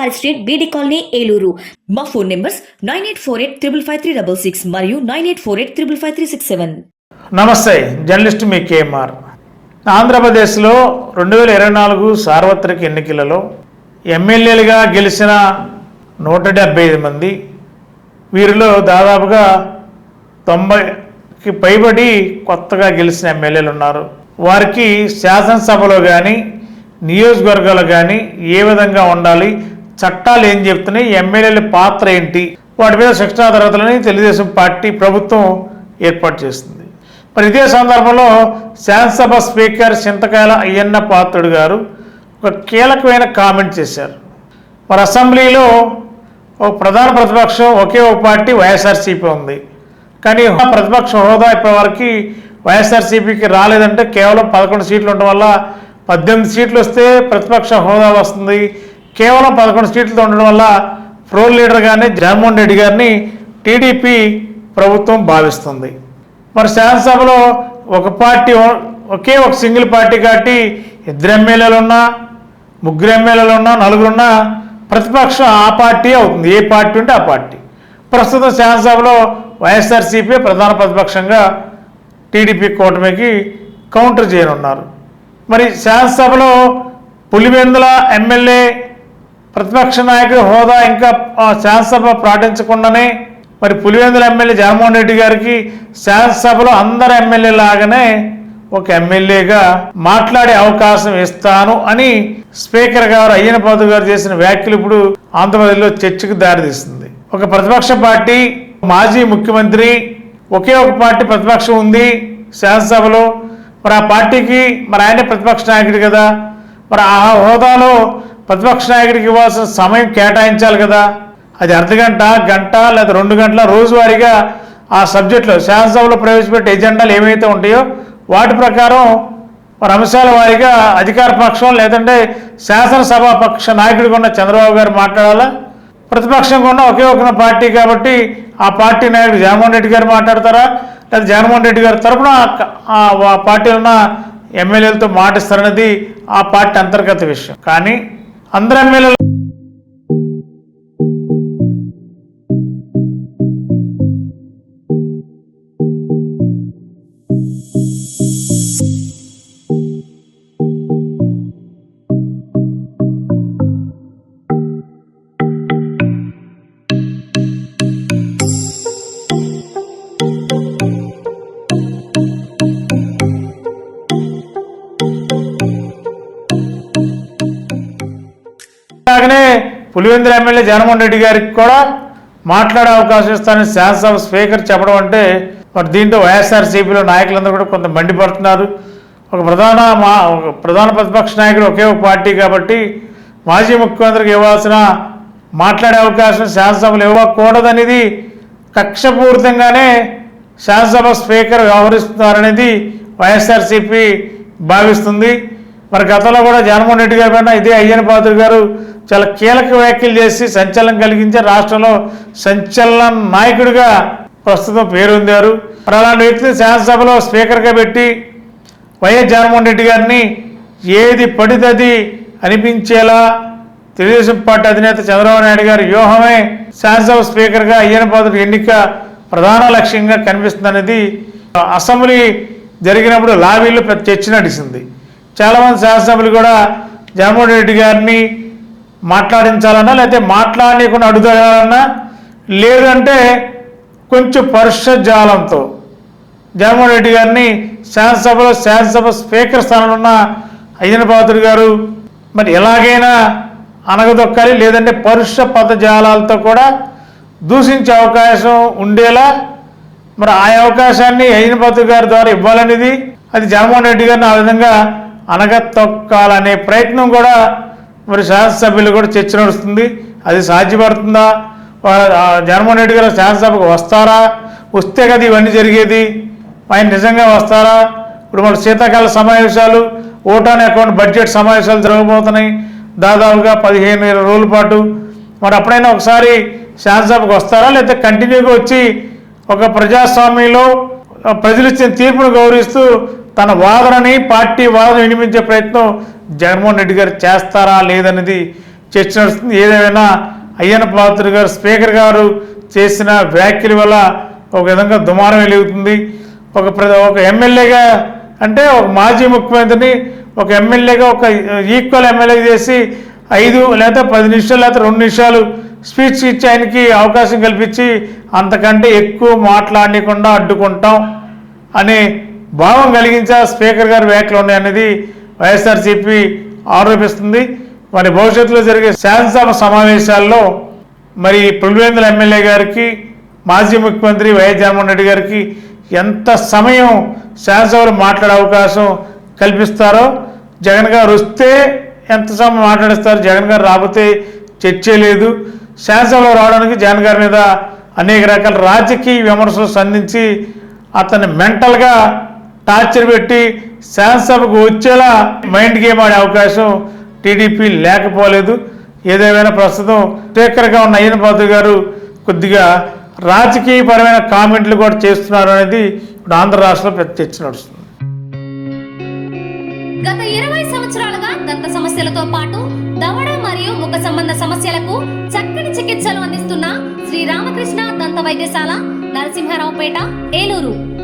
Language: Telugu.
వారి స్ట్రీట్ బీడి కాలనీ ఏలూరు. మా phone numbers nine eight four eight triple five three double six మరియు nine eight four eight triple five three six seven. నమస్తే జర్నలిస్ట్ మీ కేఎంఆర్. ఆంధ్రప్రదేశ్లో రెండు వేల ఇరవై నాలుగు సార్వత్రిక ఎన్నికలలో ఎమ్మెల్యేలుగా గెలిచిన నూట డెబ్బై ఐదు మంది వీరిలో దాదాపుగా తొంభైకి పైబడి కొత్తగా గెలిచిన ఎమ్మెల్యేలు ఉన్నారు. వారికి శాసనసభలో కానీ నియోజకవర్గాలు కానీ ఏ విధంగా ఉండాలి చట్టాలు ఏం చెప్తున్నాయి? ఎమ్మెల్యేల పాత్ర ఏంటి? వాటి మీద శిక్షణా తరగతులని తెలుగుదేశం పార్టీ ప్రభుత్వం ఏర్పాటు చేస్తుంది. మరి ఇదే సందర్భంలో శాసనసభ స్పీకర్ చింతకాయల అయ్యన్న పాత్రుడు గారు ఒక కీలకమైన కామెంట్ చేశారు. మరి అసెంబ్లీలో ఒక ప్రధాన ప్రతిపక్షం ఒకే ఒక పార్టీ వైఎస్ఆర్సీపీ ఉంది. కానీ ప్రతిపక్ష హోదా ఇప్పటివరకు వైఎస్ఆర్సీపీకి రాలేదంటే కేవలం పదకొండు సీట్లు ఉండడం వల్ల పద్దెనిమిది సీట్లు వస్తే ప్రతిపక్ష హోదా వస్తుంది. కేవలం పదకొండు సీట్లతో ఉండడం వల్ల ప్రో లీడర్ జగన్మోహన్ రెడ్డి గారిని టీడీపీ ప్రభుత్వం భావిస్తుంది. మరి శాసనసభలో ఒక పార్టీ ఒకే ఒక సింగిల్ పార్టీ కాబట్టి ఇద్దరు ఎమ్మెల్యేలు ఉన్నా ముగ్గురు ఎమ్మెల్యేలు ఉన్నా నలుగురున్నా ప్రతిపక్షం ఆ పార్టీ అవుతుంది. ఏ పార్టీ ఉంటే ఆ పార్టీ. ప్రస్తుతం శాసనసభలో వైఎస్ఆర్సీపీ ప్రధాన ప్రతిపక్షంగా టీడీపీ కూటమికి కౌంటర్ చేయనున్నారు. మరి శాసనసభలో పులివెందుల ఎమ్మెల్యే ప్రతిపక్ష నాయకుడి హోదా ఇంకా ఆ, శాసనసభ ప్రకటించకుండానే మరి పులివెందుల ఎమ్మెల్యే జగన్మోహన్ రెడ్డి గారికి శాసనసభలో అందరు ఎమ్మెల్యే లాగానే ఒక ఎమ్మెల్యేగా మాట్లాడే అవకాశం ఇస్తాను అని స్పీకర్ గారు అయ్యన పాదు గారు చేసిన వ్యాఖ్యలు ఇప్పుడు ఆంధ్రప్రదేశ్లో చర్చకు దారితీస్తుంది ఒక ప్రతిపక్ష పార్టీ మాజీ ముఖ్యమంత్రి ఒకే ఒక పార్టీ ప్రతిపక్షం ఉంది శాసనసభలో. మరి ఆ పార్టీకి మరి ఆయనే ప్రతిపక్ష నాయకుడు కదా. మరి ఆ హోదాలో ప్రతిపక్ష నాయకుడికి ఇవ్వాల్సిన సమయం కేటాయించాలి కదా. అది అర్ధగంట గంట లేదా రెండు గంటల రోజువారీగా ఆ సబ్జెక్టులో శాసనసభలో ప్రవేశపెట్టే ఎజెండాలు ఏమైతే ఉంటాయో వాటి ప్రకారం మరి అంశాల వారీగా అధికార పక్షం లేదంటే శాసనసభ పక్ష నాయకుడిగా ఉన్న చంద్రబాబు గారు మాట్లాడాలా? ప్రతిపక్షంగా ఉన్న ఒకే ఒక పార్టీ కాబట్టి ఆ పార్టీ నాయకుడు జగన్మోహన్ రెడ్డి గారు మాట్లాడతారా? లేదా జగన్మోహన్ రెడ్డి గారి తరపున ఆ పార్టీలో ఉన్న ఎమ్మెల్యేలతో మాటిస్తారనేది ఆ పార్టీ అంతర్గత విషయం. కానీ అందరు ఎమ్మెల్యేలు పులివెందుల ఎమ్మెల్యే జగన్మోహన్ రెడ్డి గారికి కూడా మాట్లాడే అవకాశం ఇస్తానని శాసనసభ స్పీకర్ చెప్పడం అంటే మరి దీంతో వైఎస్ఆర్సీపీలో నాయకులందరూ కూడా కొంత మండిపడుతున్నారు. ఒక ప్రధాన మా ఒక ప్రధాన ప్రతిపక్ష నాయకుడు ఒకే ఒక పార్టీ కాబట్టి మాజీ ముఖ్యమంత్రికి ఇవ్వాల్సిన మాట్లాడే అవకాశం శాసనసభలు ఇవ్వకూడదనేది కక్షపూరితంగానే శాసనసభ స్పీకర్ వ్యవహరిస్తున్నారనేది వైఎస్ఆర్సీపీ భావిస్తుంది. మరి గతంలో కూడా జగన్మోహన్ రెడ్డి గారి పైన ఇదే అయ్యన్ పాత్రుడు గారు చాలా కీలక వ్యాఖ్యలు చేసి సంచలనం కలిగించే రాష్ట్రంలో సంచలన నాయకుడిగా ప్రస్తుతం పేరొందారు. మరి అలాంటి వ్యక్తిని శాసనసభలో స్పీకర్గా పెట్టి వైఎస్ జగన్మోహన్ రెడ్డి గారిని ఏది పడితది అనిపించేలా తెలుగుదేశం పార్టీ అధినేత చంద్రబాబు నాయుడు గారి వ్యూహమే శాసనసభ స్పీకర్గా అయ్యన పాత్రుడు ఎన్నిక ప్రధాన లక్ష్యంగా కనిపిస్తుందనేది అసెంబ్లీ జరిగినప్పుడు లాబీలో చర్చ నడిచింది. చాలామంది శాసనసభ్యులు కూడా జగన్మోహన్ రెడ్డి గారిని మాట్లాడించాలన్నా లేకపోతే మాట్లాడకుండా అడుగుతారన్నా లేదంటే కొంచెం పరుషజాలంతో జగన్మోహన్ రెడ్డి గారిని శాసనసభలో శాసనసభ స్పీకర్ స్థానంలో ఉన్న అయ్యన పాత్రుడు గారు మరి ఎలాగైనా అనగదొక్కాలి లేదంటే పరుష పదజాలాలతో కూడా దూషించే అవకాశం ఉండేలా మరి ఆ అవకాశాన్ని అయ్యన పాత్రుడు గారి ద్వారా ఇవ్వాలనేది అది జగన్మోహన్ రెడ్డి గారిని ఆ విధంగా అనగతొక్కాలనే ప్రయత్నం కూడా మరి శాసనసభ్యులు కూడా చర్చ నడుస్తుంది. అది సాధ్యపడుతుందా? జగన్మోహన్ రెడ్డి గారు శాసనసభకు వస్తారా? వస్తే కదా ఇవన్నీ జరిగేది. ఆయన నిజంగా వస్తారా? ఇప్పుడు మన శీతాకాల సమావేశాలు ఓటాన్ అకౌంట్ బడ్జెట్ సమావేశాలు జరగబోతున్నాయి. దాదాపుగా పదిహేను ఇరవై రోజుల పాటు. మరి అప్పుడైనా ఒకసారి శాసనసభకు వస్తారా? లేకపోతే కంటిన్యూగా వచ్చి ఒక ప్రజాస్వామ్యంలో ప్రజలు ఇచ్చిన తీర్పును గౌరవిస్తూ తన వాదనని పార్టీ వాదన వినిపించే ప్రయత్నం జగన్మోహన్ రెడ్డి గారు చేస్తారా లేదనేది చర్చ నడుస్తుంది. ఏదేమైనా అయ్యన్న పాత్ర గారు స్పీకర్ గారు చేసిన వ్యాఖ్యల వల్ల ఒక విధంగా దుమారం వెలుగుతుంది ఒక ప్ర ఒక ఎమ్మెల్యేగా అంటే ఒక మాజీ ముఖ్యమంత్రిని ఒక ఎమ్మెల్యేగా ఒక ఈక్వల్ ఎమ్మెల్యే చేసి ఐదు లేదా పది నిమిషాలు లేదా రెండు నిమిషాలు స్పీచ్ ఇచ్చి ఆయనకి అవకాశం కల్పించి అంతకంటే ఎక్కువ మాట్లాడకుండా అడ్డుకుంటాం అనే భావం కలిగించా స్పీకర్ గారి వ్యాఖ్యలు ఉన్నాయనేది వైఎస్ఆర్సీపీ ఆరోపిస్తుంది. మరి భవిష్యత్తులో జరిగే శాసనసభ సమావేశాల్లో మరి పులివేందుల ఎమ్మెల్యే గారికి మాజీ ముఖ్యమంత్రి వైఎస్ జగన్మోహన్ రెడ్డి గారికి ఎంత సమయం శాసనసభలో మాట్లాడే అవకాశం కల్పిస్తారో జగన్ గారు వస్తే ఎంత సమయం మాట్లాడిస్తారు జగన్ గారు రాకపోతే చర్చే లేదు. శాసనసభలో రావడానికి జగన్ గారి మీద అనేక రకాల రాజకీయ విమర్శలు సంధించి అతన్ని మెంటల్గా టార్చర్ పెట్టి శాసనసభకు వచ్చేలా మైండ్ గేమ్ ఆడే అవకాశం టీడీపీ లేకపోలేదు. ఏదేమైనా ప్రస్తుతం స్పీకర్గా ఉన్న అయ్యన్ పాత్ర గారు కొద్దిగా రాజకీయపరమైన కామెంట్లు కూడా చేస్తున్నారు అనేది ఇప్పుడు ఆంధ్ర రాష్ట్రంలో పెద్ద చర్చ నడుస్తుంది. గత ఇరవై సంవత్సరాలుగా దంత సమస్యలతో పాటు దవడ మరియు ముఖ సంబంధ సమస్యలకు చక్కని చికిత్సలు అందిస్తున్న శ్రీ రామకృష్ణ దంత వైద్యశాల నరసింహారావుపేట ఏలూరు.